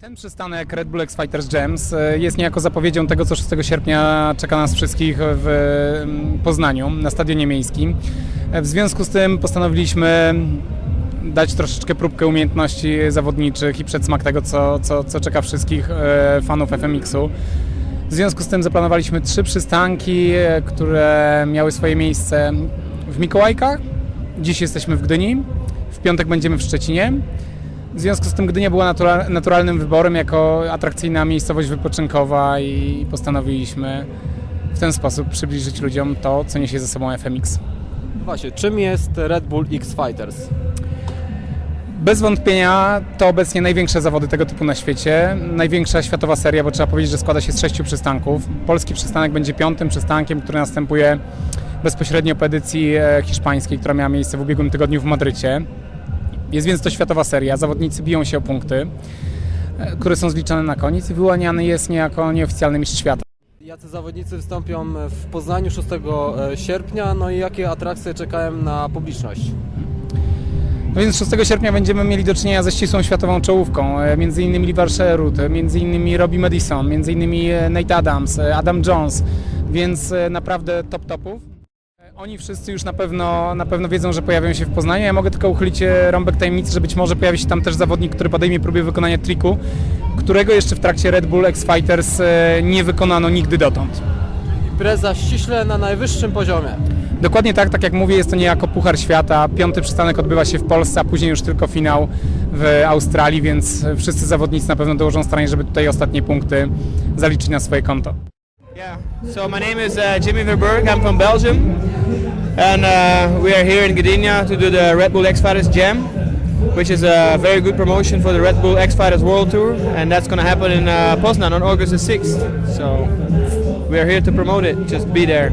Ten przystanek Red Bull X Fighters Gems e, jest niejako zapowiedzią tego, co 6 sierpnia czeka nas wszystkich w mm, Poznaniu na stadionie miejskim. E, W związku z tym postanowiliśmy dać troszeczkę próbkę umiejętności zawodniczych i przedsmak tego, co, co, co czeka wszystkich e, fanów FMX-u. W związku z tym zaplanowaliśmy trzy przystanki, które miały swoje miejsce w Mikołajkach. Dziś jesteśmy w Gdyni, w piątek będziemy w Szczecinie. W związku z tym Gdynia była natura- naturalnym wyborem jako atrakcyjna miejscowość wypoczynkowa i postanowiliśmy w ten sposób przybliżyć ludziom to, co niesie ze sobą FMX. Właśnie, czym jest Red Bull X Fighters? Bez wątpienia to obecnie największe zawody tego typu na świecie. Największa światowa seria, bo trzeba powiedzieć, że składa się z sześciu przystanków. Polski przystanek będzie piątym przystankiem, który następuje bezpośrednio po edycji e, hiszpańskiej, która miała miejsce w ubiegłym tygodniu w Madrycie. Jest więc to światowa seria. Zawodnicy biją się o punkty, e, które są zliczane na koniec i wyłaniany jest niejako nieoficjalny mistrz świata. Jacy zawodnicy wystąpią w Poznaniu 6 sierpnia, no i jakie atrakcje czekają na publiczność? No więc 6 sierpnia będziemy mieli do czynienia ze ścisłą światową czołówką, e, między innymi Livar Sherwood, e, między innymi Robbie Madison, między innymi e, Nate Adams, e, Adam Jones, więc e, naprawdę top topów. Oni wszyscy już na pewno, na pewno wiedzą, że pojawią się w Poznaniu. Ja mogę tylko uchylić e, rąbek tajemnicy, że być może pojawi się tam też zawodnik, który podejmie próbę wykonania triku, którego jeszcze w trakcie Red Bull X Fighters e, nie wykonano nigdy dotąd. Impreza ściśle na najwyższym poziomie. Dokładnie tak, tak jak mówię, jest to niejako Puchar Świata. Piąty przystanek odbywa się w Polsce, a później już tylko finał w Australii, więc wszyscy zawodnicy na pewno dołożą starania, żeby tutaj ostatnie punkty zaliczyć na swoje konto. Yeah. So my name is uh, Jimmy Verburg. I'm from Belgium, and uh, we are here in Gdynia to do the Red Bull X Fighters Jam, which is a very good promotion for the Red Bull X Fighters World Tour, and that's going to happen in uh, Poznan on August the 6th. So we are here to promote it. Just be there.